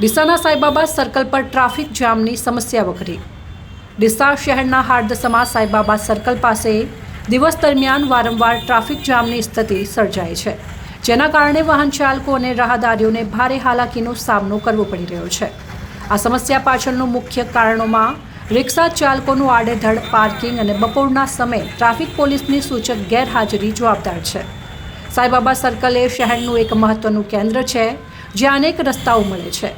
ડીસાના Saibaba circle પર traffic જામની સમસ્યા વકરી. ડીસા શહેરના હાર્દસમાં સાઈબાબા સર્કલ પાસે દિવસ દરમિયાન વારંવાર ટ્રાફિક જામની સ્થિતિ સર્જાય છે. જેના કારણે વાહન ચાલકો અને રાહદારીઓને ભારે હાલાકીનો સામનો કરવો પડી રહ્યો છે. આ સમસ્યા પાછળનું મુખ્ય કારણોમાં રિક્ષા ચાલકોનું આડેધડ, પાર્કિંગ અને બપોરના સમયે ટ્રાફિક પોલીસની સૂચક ગેરહાજરી જવાબદાર છે. સાઈબાબા સર્કલ એ શહેરનું એક મહત્વનું કેન્દ્ર છે જ્યાં અનેક રસ્તાઓ મળે છે.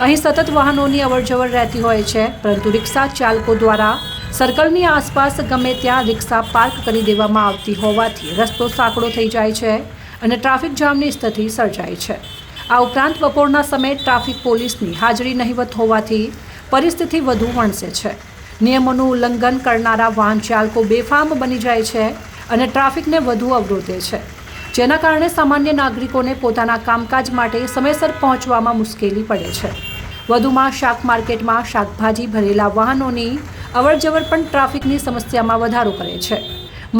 અહીં સતત વાહનોની અવરજવર રહેતી હોય છે, પરંતુ રિક્ષા ચાલકો દ્વારા સર્કલની આસપાસ ગમે ત્યાં રિક્ષા પાર્ક કરી દેવામાં આવતી હોવાથી રસ્તો સાંકડો થઈ જાય છે અને ટ્રાફિક જામની સ્થિતિ સર્જાય છે. આ ઉપરાંત બપોરના સમયે ટ્રાફિક પોલીસની હાજરી નહીવત હોવાથી પરિસ્થિતિ વધુ વણસે છે. નિયમોનું ઉલ્લંઘન કરનારા વાહન ચાલકો બેફામ બની જાય છે અને ટ્રાફિકને વધુ અવરોધે છે. જેના કારણે સામાન્ય નાગરિકોને પોતાના કામકાજ માટે સમયસર પહોંચવામાં મુશ્કેલી પડે છે. વધુમાં શાક માર્કેટમાં શાકભાજી ભરેલા વાહનોની અવરજવર પણ ટ્રાફિકની સમસ્યામાં વધારો કરે છે.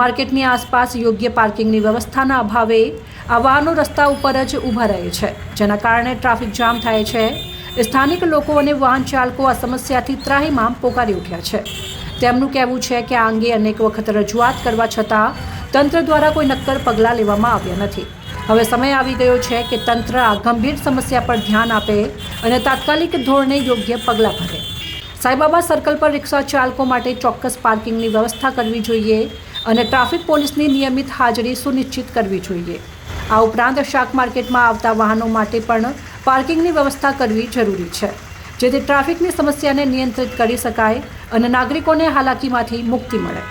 માર્કેટની આસપાસ યોગ્ય પાર્કિંગની વ્યવસ્થાના અભાવે આ વાહનો રસ્તા ઉપર જ ઊભા રહે છે, જેના કારણે ટ્રાફિક જામ થાય છે. સ્થાનિક લોકો અને વાહન ચાલકો આ સમસ્યાથી ત્રાહીમામ પોકારી ઉઠ્યા છે. તેમનું કહેવું છે કે આ અંગે અનેક વખત રજૂઆત કરવા છતાં તંત્ર દ્વારા કોઈ નક્કર પગલાં લેવામાં આવ્યા નથી. હવે સમય આવી ગયો છે કે તંત્ર આ ગંભીર સમસ્યા પર ધ્યાન આપે અને તાત્કાલિક ધોરણે યોગ્ય પગલાં ભરે. સાઈબાબા સર્કલ પર રિક્ષા ચાલકો માટે ચોક્કસ પાર્કિંગની વ્યવસ્થા કરવી જોઈએ અને ટ્રાફિક પોલીસની નિયમિત હાજરી સુનિશ્ચિત કરવી જોઈએ. આ ઉપરાંત શાક માર્કેટમાં આવતા વાહનો માટે પણ પાર્કિંગની વ્યવસ્થા કરવી જરૂરી છે, જેથી ટ્રાફિકની સમસ્યાને નિયંત્રિત કરી શકાય અને નાગરિકોને હાલાકીમાંથી મુક્તિ મળે.